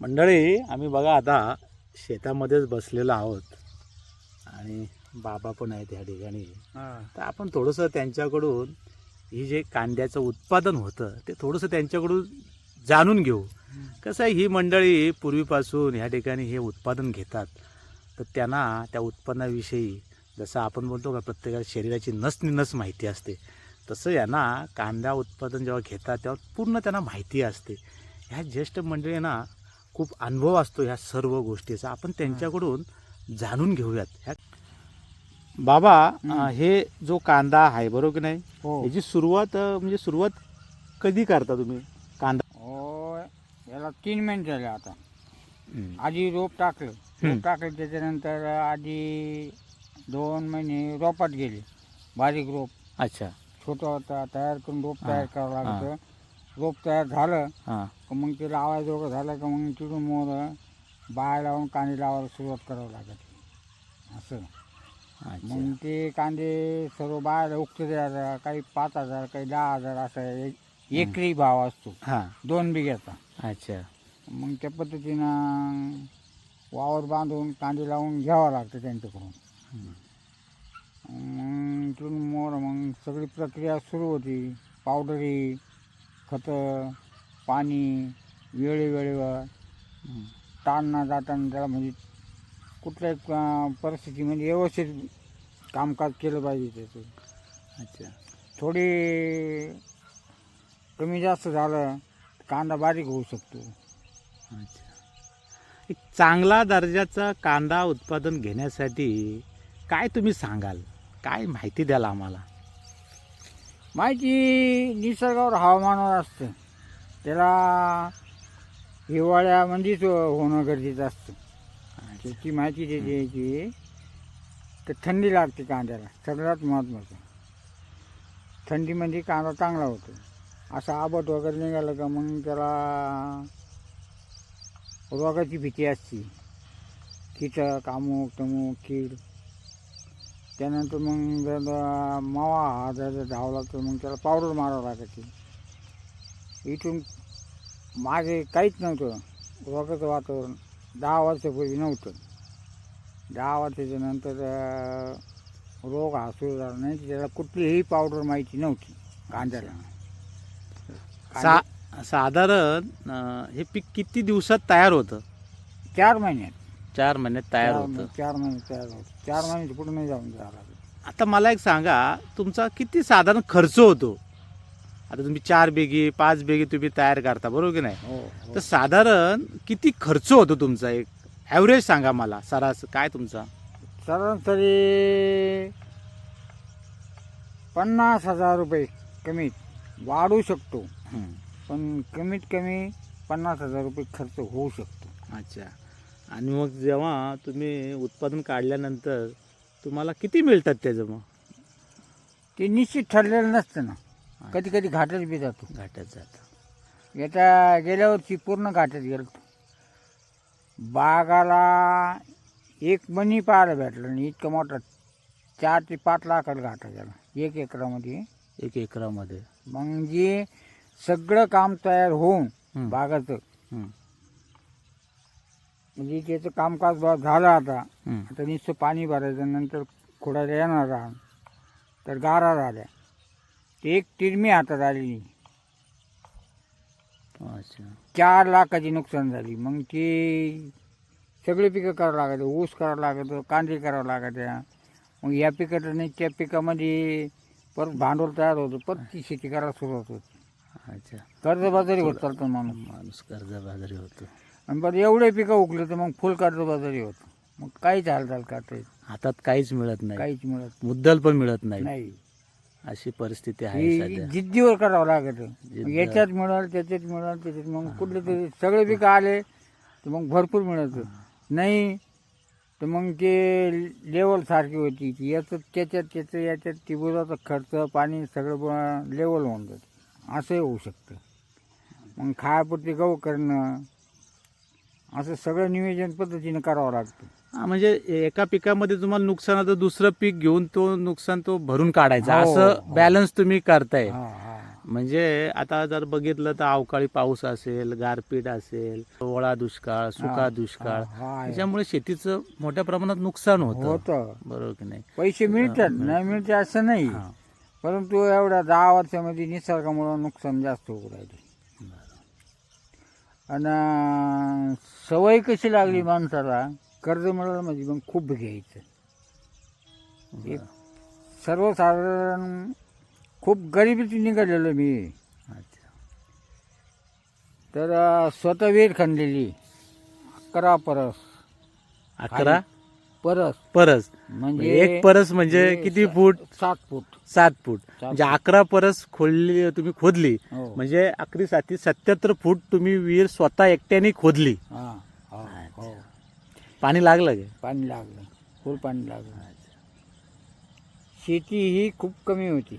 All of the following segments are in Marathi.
मंडळी आम्ही बघा आता शेतामध्येच बसलेलो आहोत. आणि बाबा पण आहेत या ठिकाणी. तर आपण थोडंसं त्यांच्याकडून ही जे कांद्याचं उत्पादन होतं ते थोडंसं त्यांच्याकडून जाणून घेऊ. कसं आहे ही मंडळी पूर्वीपासून ह्या ठिकाणी हे उत्पादन घेतात. तर त्यांना त्या उत्पन्नाविषयी जसं आपण बोलतो का प्रत्येकाला शरीराची नस नस माहिती असते. तसं यांना कांदा उत्पादन जेव्हा घेतात तेव्हा पूर्ण त्यांना माहिती असते. ह्या ज्येष्ठ मंडळींना खूप अनुभव असतो ह्या सर्व गोष्टीचा. आपण त्यांच्याकडून जाणून घेऊयात. ह्या बाबा हं. हे जो कांदा आहे बरोबर की नाही? हो. याची सुरुवात म्हणजे सुरुवात कधी करता तुम्ही? कांदा हो याला तीन महिने झाले आता. हं. आधी रोप टाकलं. हं. रोप टाकलं त्याच्यानंतर आधी दोन महिने रोपात गेले. बारीक रोप. अच्छा. छोटं होता तयार करून रोप हा, तयार करावं लागतं. रोप तयार झालं हां. का मग ते लावायचं झालं का मग तिथून मोर बाय लावून कांदे लावायला सुरुवात करावं लागत असं. अच्छा. मग ते कांदे सर्व बाहेर उगते द्यायला काही पाच हजार काही दहा हजार असा एक एकरी भाव असतो. हां. दोन बिघ्याचा. अच्छा. मग त्या पद्धतीनं वावर बांधून कांदे लावून घ्यावं लागतं त्यांच्याकडून. मग तिथून मोर मग सगळी प्रक्रिया सुरू होती. पावडरी खतं पाणी वेळेवेळेवर. ताणना जाताना त्याला म्हणजे कुठल्याही परिस्थितीमध्ये व्यवस्थित कामकाज केलं पाहिजे त्याचं. अच्छा. थोडी कमी जास्त झालं कांदा बारीक होऊ शकतो. अच्छा. एक चांगला दर्जाचा कांदा उत्पादन घेण्यासाठी काय तुम्ही सांगाल? काय माहिती द्याल आम्हाला? माहिती निसर्गावर हवामानावर असतं. त्याला हिवाळ्यामध्येच होणं गरजेचं असतं. त्याची माहिती जी द्यायची तर थंडी लागते कांद्याला. सगळ्यात महत्त्वाचं. थंडीमध्ये कांदा चांगला होतो. असं आबट वगैरे निघालं का मग त्याला रोगाची भीती असते. कीटक अमुक तमुक कीड. त्यानंतर मग जर मावा हा जर धावला तर मग त्याला पावडर मारावं लागते इथून मागे काहीच नव्हतं. रोगाचं वातावरण. दहा वर्षापूर्वी नव्हतं. दहा वर्षाच्या नंतर रोग हा सुरू झाला नाही. त्याला कुठलीही पावडर माहिती नव्हती कांद्याला सा साधारण हे पीक किती दिवसात तयार होतं? चार महिन्यात. चार महिन्यात तयार होतं. चार महिने तयार होतं. चार महिने पुढे नाही जाऊन झाला आता मला एक सांगा तुमचा किती साधारण खर्च होतो? आता तुम्ही चार बेगी पाच बेगी तुम्ही तयार करता बरोबर की नाही? हो हो. तर साधारण किती खर्च होतो तुमचा? एक ॲव्हरेज सांगा मला सरास काय तुमचा? सरासरी पन्नास हजार रुपये कमीत वाढू शकतो. हं. पण कमीत कमी पन्नास हजार रुपये खर्च होऊ शकतो. अच्छा. आणि मग जेव्हा तुम्ही उत्पादन काढल्यानंतर तुम्हाला किती मिळतात त्याचं मग ते निश्चित ठरलेलं नसतं ना. कधी कधी घाटच बी जातो. घाटात जातं. याच्या गेल्या वर्षी पूर्ण घाटात गेलो बागाला एक मनी पाहायला भेटलं नाही इतकं मोठा चार ते पाच लाखात घाटा गेला एक एकरामध्ये. एक एकरामध्ये. मग जे सगळं काम तयार होऊन. बागाचं. म्हणजे त्याचं कामकाज बा झालं आता. हं. आता नुसतं पाणी भरायचं नंतर खोडायला येणार राहण तर गारा झाल्या. ते एक तिरमी हातात आली नाही अच्छा. चार लाखाची नुकसान झाली. मग ती सगळे पिकं करावं लागतं ऊस करावं लागतं कांदे करावं लागत्या मग या पिकाचं नाही त्या पिकामध्ये परत भांडवल तयार होतं परत ती शेती करायला सुरुवात होती. अच्छा. कर्जबाजारी होत चालतो माणूस. माणूस कर्जबाजारी होतो. आणि बरं एवढे पिकं उकले तर मग फुल कर्जबाजारी होतं. मग काहीच हालचाल करता येत हातात काहीच मिळत नाही. काहीच मिळत मुद्दल पण मिळत नाही. नाही. अशी परिस्थिती आहे ही सध्या. जिद्दीवर करावं लागत. जिद्द. याच्यात मिळाल त्याच्यात मिळाल त्याच्यात मग कुठले तरी सगळे पिकं आले तर मग भरपूर मिळत. नाही तर मग ते लेवल सारखी होती. ती याचं त्याच्यात त्याचं याच्यात टिबुराचा खर्च पाणी सगळं लेवल होऊन जातं. असंही होऊ शकतं. मग खायापुरती गहू करणं असं सगळं नियोजन पद्धतीनं करावं लागतं. हा, म्हणजे एका पिकामध्ये तुम्हाला नुकसान होतं दुसरं पीक घेऊन तो नुकसान तो भरून काढायचा. हो, असं हो. बॅलन्स तुम्ही करताय. हा हा. म्हणजे आता जर बघितलं तर अवकाळी पाऊस असेल गारपीट असेल ओळा दुष्काळ सुका हा, दुष्काळ हा, आहे. त्याच्यामुळे शेतीचं मोठ्या प्रमाणात नुकसान होतं. होतं. बरोबर की नाही? पैसे मिळतात नाही मिळते असं नाही. हा. परंतु एवढ्या दहा वर्षामध्ये निसर्गामुळे नुकसान जास्त होऊ राहिले आणि सवय कशी लागली माणसाला? कर्ज मिळालं म्हणजे मग खूप घ्यायचं. एक सर्वसाधारण खूप गरिबीत निघालेलो मी. अच्छा. तर स्वतः विहीर खणलेली. अकरा परस. अकरा? परस. परस. म्हणजे एक परस म्हणजे किती फूट? सात फूट. सात फूट. म्हणजे अकरा परस खोदली तुम्ही खोदली. हो. म्हणजे अकरी साती सत्याहत्तर फूट तुम्ही विहीर स्वतः एकट्याने खोदली. हा हो, पाणी लागलं काय पाणी लागलं. फुल पाणी लागलं. शेती ही खूप कमी होती.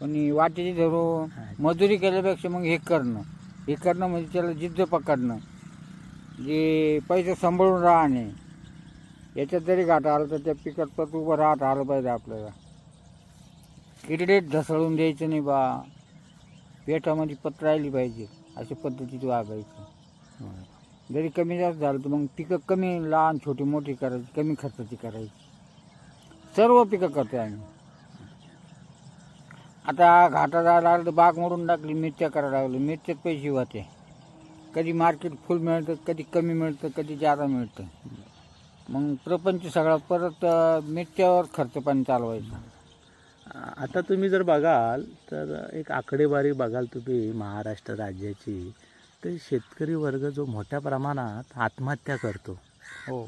पण वाटेची धरून मजुरी केल्यापेक्षा मग हे करणं. हे करणं म्हणजे त्याला जिद्द पकडणं. जे पैसे सांभाळून राहणे. याच्यात जरी घाटा आलं तर त्या पिकात परत उभं राहत आलं पाहिजे आपल्याला. किरडेत ढसळून द्यायचं नाही बा. पेटामध्ये पत राहिली पाहिजे अशा पद्धतीत वागायचं. जरी कमी जास्त झालं तर मग पिकं कमी लहान छोटी मोठी करायची कमी खर्चाची करायची. सर्व पिकं करतो आम्ही. आता घाटा जायला लागलं तर बाग मोडून टाकली मिरच्या करायला लागली. मिरच्यात पैसे होते कधी मार्केट फुल मिळतं कधी कमी मिळतं कधी जादा मिळतं. मग प्रपंच सगळा परत मिरच्यावर खर्च पाणी चालवायचा आता तुम्ही जर बघाल तर एक आकडेवारी बघाल तुम्ही महाराष्ट्र राज्याची तर शेतकरी वर्ग जो मोठ्या प्रमाणात आत्महत्या करतो. हो.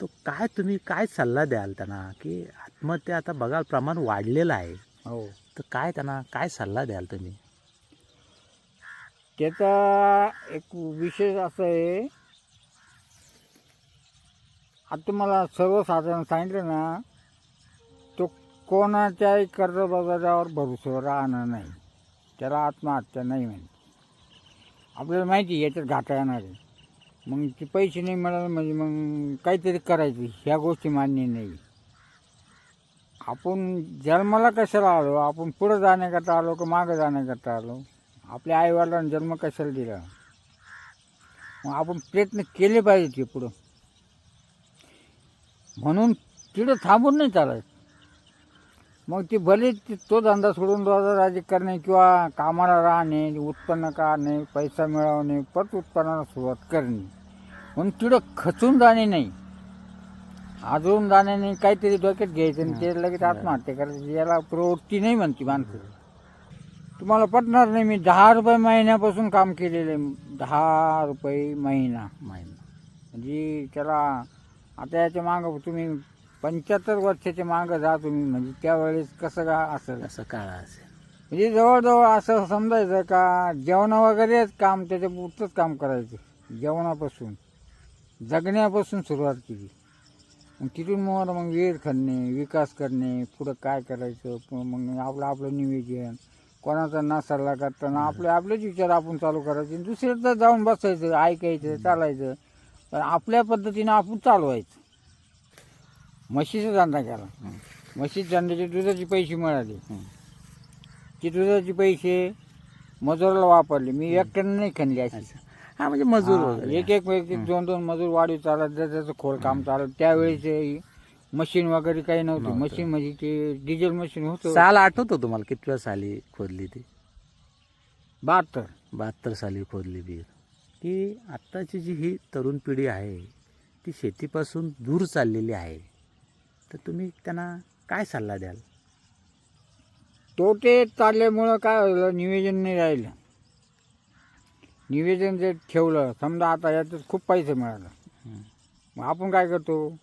तो काय तुम्ही काय सल्ला द्याल त्यांना? की आत्महत्या आता बघाल प्रमाण वाढलेलं आहे. हो. तर काय त्यांना काय सल्ला द्याल तुम्ही? त्याचा एक विशेष असं आहे आता मला सर्वसाधारण सांगितलं ना तो कोणाच्याही कर्जबाजारावर भरोसा राहणार नाही. त्याला आत्महत्या नाही म्हणते. आपल्याला माहिती आहे याच्यात घाटा येणार आहे. मग ते पैसे नाही मिळाले म्हणजे मग काहीतरी करायचं ह्या गोष्टी मान्य नाही. आपण जन्माला कशाला आलो? आपण पुढं जाण्याकरता आलो का मागं जाण्याकरता आलो? आपल्या आईवडिलांना जन्म कशाला दिला? मग आपण प्रयत्न केले पाहिजे ते पुढं. म्हणून तिथं थांबून नाही चालायचं. मग ते भले ते- तो धंदा सोडून राजी करणे किंवा कामाला राहणे उत्पन्न काढणे पैसा मिळवणे परत उत्पन्नाला सुरुवात करणे. म्हणून तिथं खचून जाणे नाही. आजून जाणे नाही काहीतरी डोक्यात घ्यायचं आणि ते लगेच आत्महत्या करायची. याला प्रवृत्ती नाही म्हणते माणसं. तुम्हाला पटणार नाही मी दहा रुपये महिन्यापासून काम केलेलं आहे. दहा रुपये महिना माहिती म्हणजे त्याला आता याच्या मागं तुम्ही पंच्याहत्तर वर्षाच्या मागं जा तुम्ही म्हणजे त्यावेळेस कसं का असेल असं काळा असेल. म्हणजे जवळजवळ असं समजायचं का जेवण वगैरेच काम त्याच्या पुरतंच काम करायचं. जेवणापासून जगण्यापासून सुरुवात केली. मग तिथून मग मग विहीर खणणे विकास करणे पुढं काय करायचं मग आपलं आपलं नियोजन. कोणाचा ना सल्ला करताना आपले आपलेच विचार आपण चालू करायचे. दुसऱ्याचं जाऊन बसायचं ऐकायचं चालायचं. पण आपल्या पद्धतीनं आपण चालवायचं म्हशीचा धंदा केला. म्हशीच्या धंद्याचे दुधाचे पैसे मिळाले. ते दुधाचे पैसे मजुराला वापरले. मी एकट्यानं नाही खणले अशी अच्छा. हा म्हणजे मजूर वगैरे. एक एक एक एक दोन दोन मजूर वाढीव चालत त्याचं खोल काम चालत त्यावेळेस मशीन वगैरे काही नव्हतं. नव्हतं. मशीन म्हणजे ते डिझेल मशीन होतं. साल आठवतो तुम्हाला? कितव्या साली खोदली ती? बहात्तर. बहात्तर साली खोदली विहीर की आत्ताची जी ही तरुण पिढी आहे ती शेतीपासून दूर चाललेली आहे. तर तुम्ही त्यांना काय सल्ला द्याल? तोटे चालल्यामुळं काय झालं? नियोजन नाही राहिलं. नियोजन जर ठेवलं समजा आता याच्यात खूप पैसे मिळाला. हं. मग आपण काय करतो?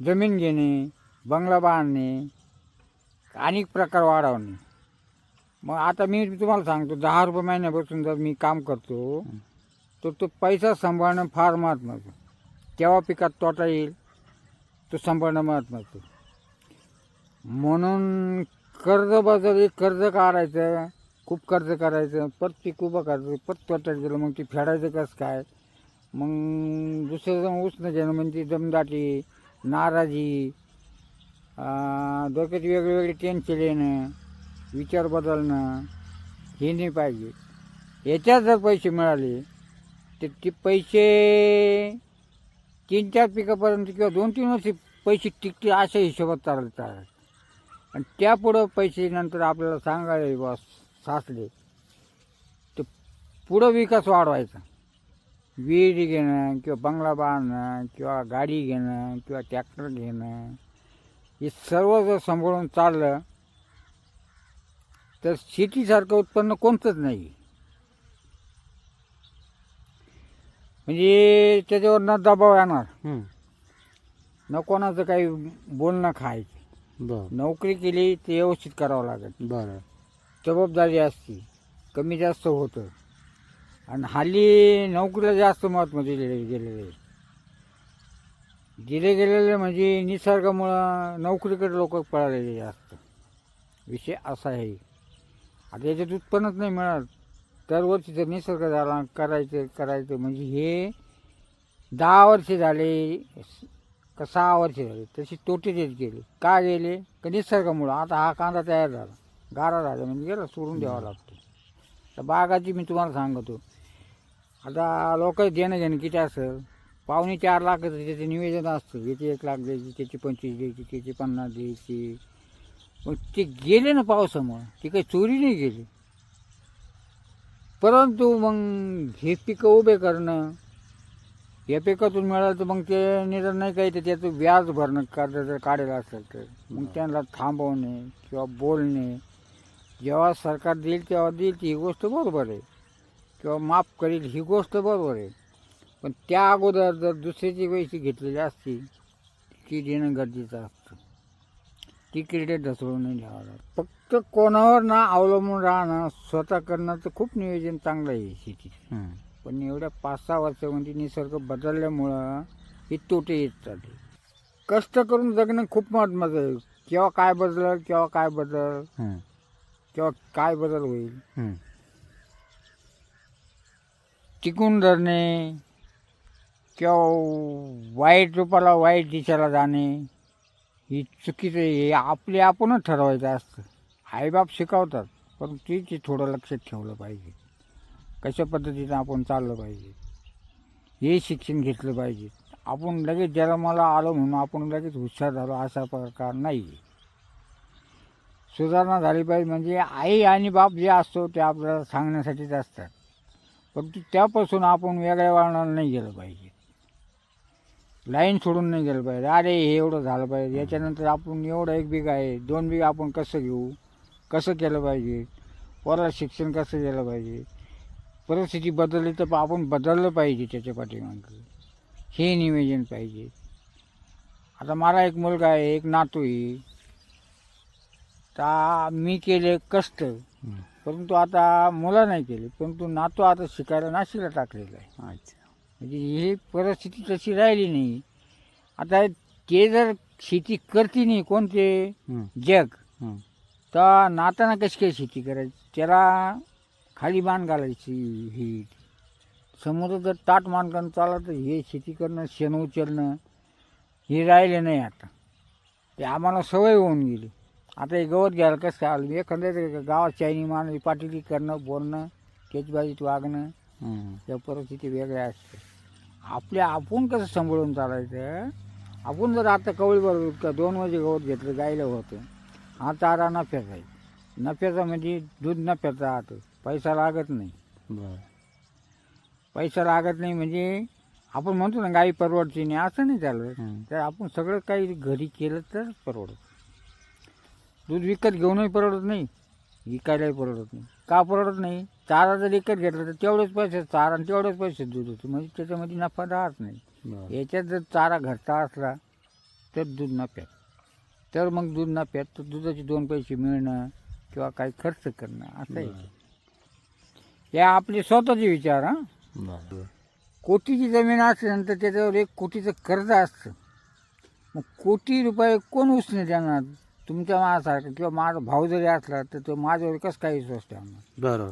जमीन घेणे बंगला बांधणे अनेक प्रकार वाढवणे. मग आता मी तुम्हाला सांगतो दहा रुपये महिन्यापासून जर मी काम करतो तर तो पैसा सांभाळणं फार महत्त्वाचं. केव्हा पिकात तोटा येईल तो सांभाळणं महत्त्वाचं. म्हणून कर्जबाजारी कर्ज काढायचं खूप कर्ज करायचं परत पीक उभं करायचं परत तोट्यात गेलं मग ते फेडायचं कसं काय? मग दुसरं उष्ण घेणं म्हणजे दमदाटी नाराजी डोक्यात वेगळे टेन्शन येणं विचार बदलणं हे नाही पाहिजे. याच्यात जर पैसे मिळाले तर ते पैसे तीन चार पिकापर्यंत किंवा दोन तीन वर्ष पैसे टिकतील अशा हिशोबात चालत चालत. आणि त्यापुढं पैसे नंतर आपल्याला सांगायला बस साचले तर पुढं विकास वाढवायचा. विहिरी घेणं किंवा बंगला बांधणं किंवा गाडी घेणं किंवा ट्रॅक्टर घेणं हे सर्व जर सांभाळून चाललं तर शेतीसारखं उत्पन्न कोणतंच नाही. म्हणजे त्याच्यावर न दबाव येणार. न कोणाचं काही बोलणं खायचं. बर. नोकरी केली ते व्यवस्थित करावं लागेल. बरं. जबाबदारी असते कमी जास्त होतं. आणि हल्ली नोकरीला जास्त महत्त्व दिले गेलेलं आहे. दिले गेलेले म्हणजे निसर्गामुळं नोकरीकडे लोक पळालेले जास्त. विषय असा आहे. आता याच्यात उत्पन्नच नाही मिळत. दरवर्षी जर निसर्ग झाला करायचं करायचं म्हणजे हे दहा वर्षे झाले का सहा वर्षे झाले तशी तोटे देत गेले. का गेले? का निसर्गामुळं. आता हा कांदा तयार झाला. गारा झाला. म्हणजे गेला सोडून द्यावा लागतो. तर बागाची मी तुम्हाला सांगतो. आता लोक देणं घेणं किती असेल पाहुणे चार लाख त्याचं निवेदन असतं. याची एक लाख द्यायची त्याची पंचवीस द्यायची त्याची पन्नास द्यायची. मग ते गेले ना पावसामुळं. ते काही चोरी नाही गेली परंतु मग हे पिकं उभे करणं या पिकातून मिळालं तर मग ते निदान नाही काही तर त्याचं व्याज भरणं कर्जाचं काढायला असेल तर. मग त्यांना थांबवणे किंवा बोलणे. जेव्हा सरकार देईल तेव्हा देईल ती ही गोष्ट बरोबर आहे. किंवा माफ करेल ही गोष्ट बरोबर आहे पण त्या अगोदर जर दुसऱ्याची पैसे घेतलेली असती ती देणं गरजेचं असतं ती क्रेडिट ढसळून नाही घ्यावं लागत फक्त कोणावर ना अवलंबून राहणं स्वतः करणं तर खूप नियोजन चांगलं आहे शेतीचं हम्म. पण एवढ्या पाच सहा वर्षामध्ये निसर्ग बदलल्यामुळं हे तोटे येत चालले कष्ट करून जगणं खूप महत्त्वाचं आहे केव्हा काय बदल केव्हा काय बदल. केव्हा काय बदल होईल. टिकून धरणे किंवा वाईट रूपाला वाईट दिशेला जाणे ही चुकीचं हे आपले आपणच ठरवायचं असतं. आईबाप शिकवतात पण ती ते थोडं लक्षात ठेवलं पाहिजे. कशा पद्धतीनं आपण चाललं पाहिजे? हे शिक्षण घेतलं पाहिजे. आपण लगेच जन्माला आलो म्हणून आपण लगेच हुशार झालो असा प्रकार नाही आहे सुधारणा झाली पाहिजे म्हणजे आई आणि बाप जे असतो ते आपल्याला सांगण्यासाठीच असतात. परंतु त्यापासून आपण वेगळ्या वळणाला नाही गेलं पाहिजे. लाईन सोडून नाही गेलं पाहिजे. अरे हे एवढं झालं पाहिजे. याच्यानंतर आपण एवढं एक बिघा आहे. दोन बिघा आपण कसं घेऊ? कसं केलं पाहिजे? पोराला शिक्षण कसं केलं पाहिजे? परिस्थिती बदलली तर आपण बदललं पाहिजे त्याच्या पाठीमागं. हे नियोजन पाहिजे. आता मला एक मुलगा आहे एक नातू आहे. तर मी केले कष्ट. परंतु आता मुलं नाही केले परंतु नातू आता शिकायला नाशिकला टाकलेला आहे. अच्छा. म्हणजे ही परिस्थिती तशी राहिली नाही. आता ते जर शेती करते नाही कोणते. जग. तर नाताना कशी काय शेती करायची? त्याला खाली मान घालायची ही. समोर जर ताट मान करून चाललं तर हे शेती करणं शेण उचलणं हे राहिले नाही आता. ते आम्हाला सवय होऊन गेली. आता हे गवत घ्यायला कसं काय आलं? एखाद्या गावात चायनी मान पाटीली करणं बोलणं त्याची बाजूत वागणं हम्म. या परिस्थिती वेगळ्या असते. आपल्या आपण कसं सांभाळून चालायचं? आपण जर आता कवळी बरोबर का दोन वाजे गवत घेतलं गायला होतं. हा चारा नफ्याचा आहे. नफ्याचा म्हणजे दूध नफ्याचा राहतं पैसा लागत नाही. बरं. पैसा लागत नाही म्हणजे आपण म्हणतो ना गाई परवडते नाही. असं नाही चालत. हम्म. तर आपण सगळं काही घरी केलं तर परवडत. दूध विकत घेऊनही परवडत नाही विकायलाही परवडत नाही. का परवडत नाही? चारा जर विकत घेतला तर तेवढेच पैसे चारा आणि तेवढेच पैसे दूध होतं. म्हणजे त्याच्यामध्ये नफा राहत नाही. याच्यात जर चारा घरचा असला तर दूध नफ्यात तर मग दूध नफ्यात तर दुधाचे दोन पैसे मिळणं किंवा काही खर्च करणं असं आहे. हे आपले स्वतःचे विचार हां. कोटीची जमीन असल्यानंतर त्याच्यावर एक कोटीचं कर्ज असतं. मग कोटी रुपये कोण उसने देणार? तुमच्या माझ्यासारखं किंवा माझा भाऊ जरी असला तर तो माझ्यावर कसं काही विश्वास ठेवणार? बरं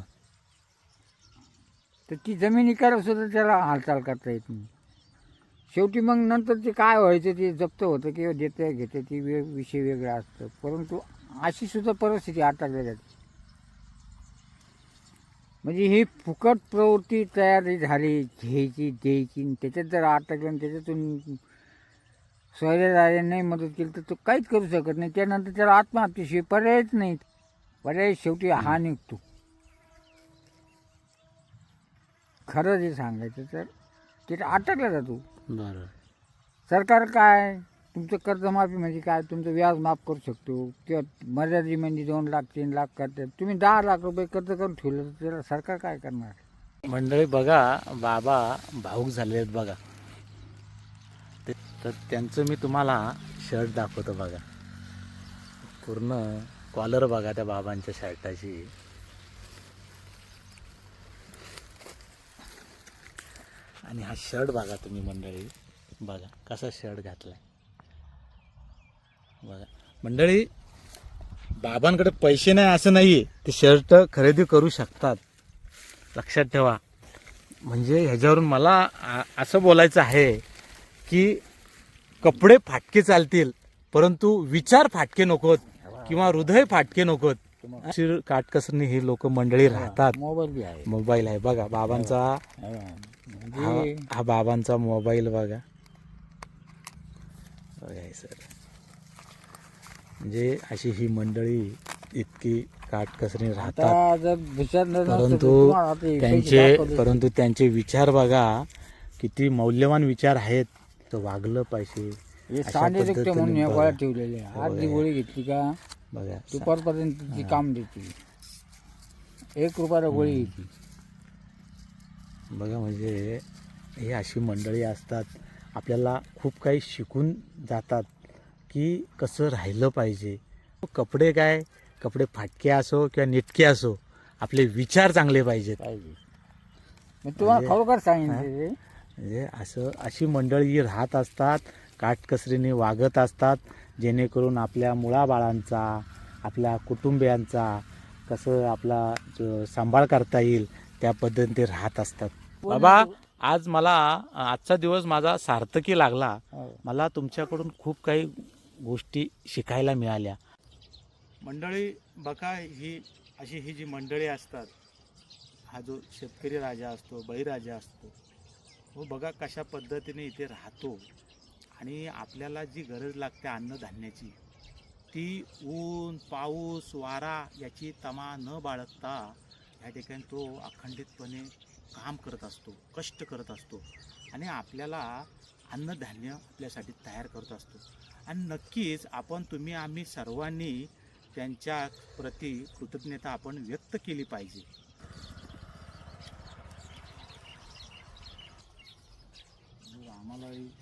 तर ती जमीन विकायला सुद्धा त्याला हालचाल करता येत नाही. शेवटी मग नंतर ते काय व्हायचं ते जप्त होतं किंवा देतं घेतं ते वे विषय वेगळा असतं. परंतु अशी सुद्धा परिस्थिती आटकल्या जाते. म्हणजे ही फुकट प्रवृत्ती तयार झाली घ्यायची द्यायची आणि त्याच्यात जर अटकलं आणि त्याच्यातून स्वैर्यराजाने नाही मदत केली तर तो काहीच करू शकत नाही. त्यानंतर त्याला आत्महत्येशिवाय पर्यायच नाही पर्याय शेवटी हा निघतो. खरं जे सांगायचं तर तिथे अटकला जातो. बरं. सरकार काय? तुमचं कर्जमाफी म्हणजे काय? तुमचं व्याज माफ करू शकतो. किंवा मर्यादित म्हणजे दोन लाख तीन लाख करतात. तुम्ही दहा लाख रुपये कर्ज करून ठेवलं तर त्याला सरकार काय करणार? मंडळी बघा बाबा भाऊक झाले आहेत बघा. ते तर त्यांचं मी तुम्हाला शर्ट दाखवतो बघा. पूर्ण कॉलर बघा त्या बाबांच्या शर्टाची आणि हा शर्ट बघा तुम्ही मंडळी. बघा कसा शर्ट घातलाय. बघा. मंडळी बाबांकडे पैसे नाही असं नाही ते शर्ट खरेदी करू शकतात. लक्षात ठेवा. म्हणजे ह्याच्यावरून मला असं बोलायचं आहे की कपडे फाटके चालतील परंतु विचार फाटके नकोत किंवा हृदय फाटके नकोत. अशी काटकसरनी ही लोक मंडळी राहतात. मोबाईल मोबाईल आहे. बघा बाबांचा हा. म्हणजे बाबांचा मोबाईल बघा. सर म्हणजे अशी ही मंडळी इतकी काटकसरी राहतात. परंतु त्यांचे. परंतु त्यांचे विचार बघा किती मौल्यवान विचार आहेत. तर वागलं पाहिजे. हे अशा सांडे रिक्त पद्धतीने म्हणून या बघा. गोळ्या ठेवलेले आहे. आज बघा. गोळी घेतली का बघा. दुपारपर्यंत ती काम देते. एक रुपयाला गोळी घेतली. बघा म्हणजे ही अशी मंडळी असतात. आपल्याला खूप काही शिकून जातात की कसं राहिलं पाहिजे. कपडे काय? कपडे फाटके असो किंवा नेटके असो आपले विचार चांगले पाहिजेत. पाहिजे. मी तुम्हाला म्हणजे- खरोखर सांगितलं. म्हणजे असं अशी मंडळी राहत असतात काटकसरीने वागत असतात जेणेकरून आपल्या मुळाबाळांचा आपल्या कुटुंबियांचा कसं आपला जो सांभाळ करता येईल त्या पद्धतीने ते राहत असतात. बाबा आज मला आजचा दिवस माझा सार्थकी लागला. हो. मला तुमच्याकडून खूप काही गोष्टी शिकायला मिळाल्या. मंडळी बघा ही अशी ही जी मंडळी असतात हा जो शेतकरी राजा असतो बळीराजा असतो हो बघा कशा पद्धतीने इथे राहतो. आणि आपल्याला जी गरज लागते अन्नधान्याची ती ऊन पाऊस वारा याची तमा न बाळगता या ठिकाणी तो अखंडितपणे काम करत असतो कष्ट करत असतो. आणि आपल्याला अन्नधान्य आपल्यासाठी तयार करत असतो. आणि नक्कीच आपण तुम्ही आम्ही सर्वांनी त्यांच्या प्रती कृतज्ञता आपण व्यक्त केली पाहिजे. आम्हाला